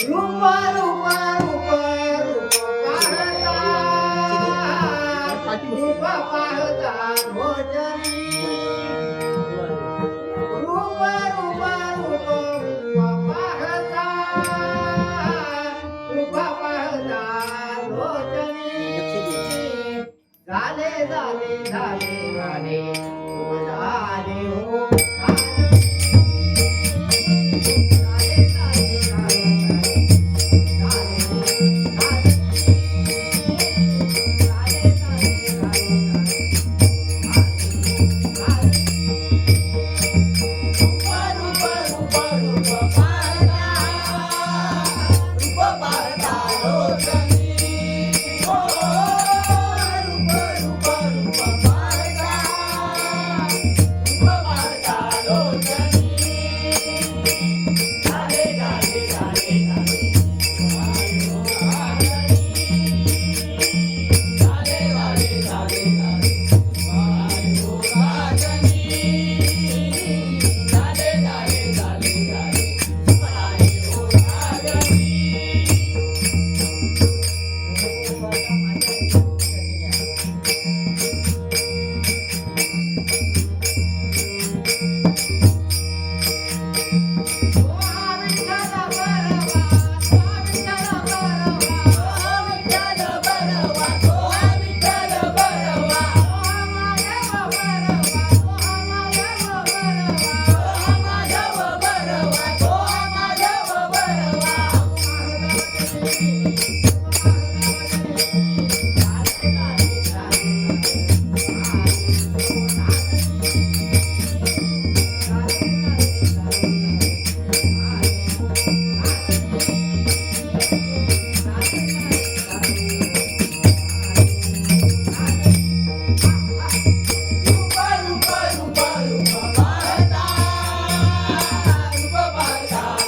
रूप रूप रूप रूप पाहता रूप पाहता भोजनी रूप रूप रूप रूप पाहता रूप पाहता भोजनी झाले झाले झाले झाले झाले हो